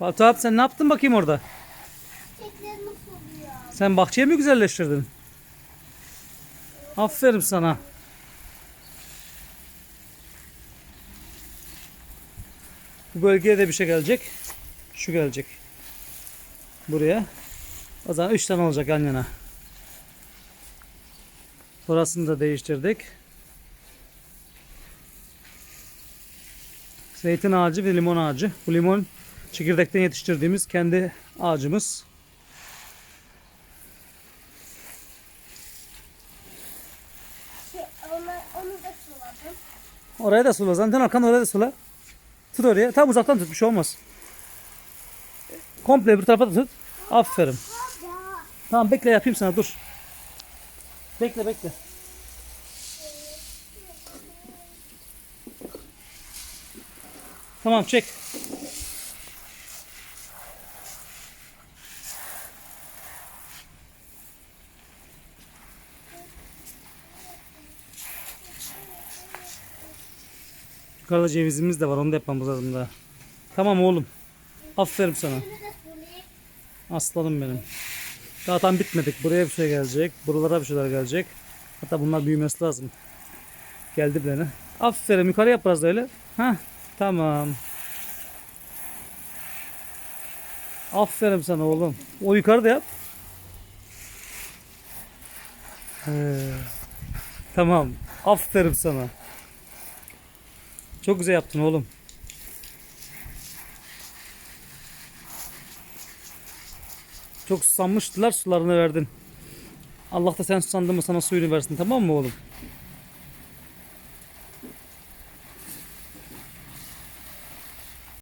Batu abi sen ne yaptın bakayım orada? Sen bahçeyi mi güzelleştirdin? Aferin sana. Bu bölgeye de bir şey gelecek. Şu gelecek. Buraya. O zaman 3 tane olacak yan yana. Burasını da değiştirdik. Zeytin ağacı ve limon ağacı. Bu limon çekirdekten yetiştirdiğimiz kendi ağacımız. Şey, da suladım. Oraya da sula. Zaten arkan oraya da sula. Tut oraya. Tam uzaktan tut. Bir şey olmaz. Komple bir tarafa da tut. Aferin. Tamam bekle yapayım sana dur. Bekle bekle. Tamam çek. Yukarıda cevizimiz de var onu da yapmamız lazım daha. Tamam oğlum. Aferin sana. Da. Aslanım benim. Daha tam bitmedik. Buraya bir şey gelecek. Buralara bir şeyler gelecek. Hatta bunlar büyümesi lazım. Geldi bile. Aferin yukarı yap biraz da öyle. Heh, tamam. Aferin sana oğlum. O yukarıda yap. He. Tamam. Aferin sana. Çok güzel yaptın oğlum. Çok susamıştılar sularını verdin. Allah da sen susandın mı sana suyunu versin tamam mı oğlum?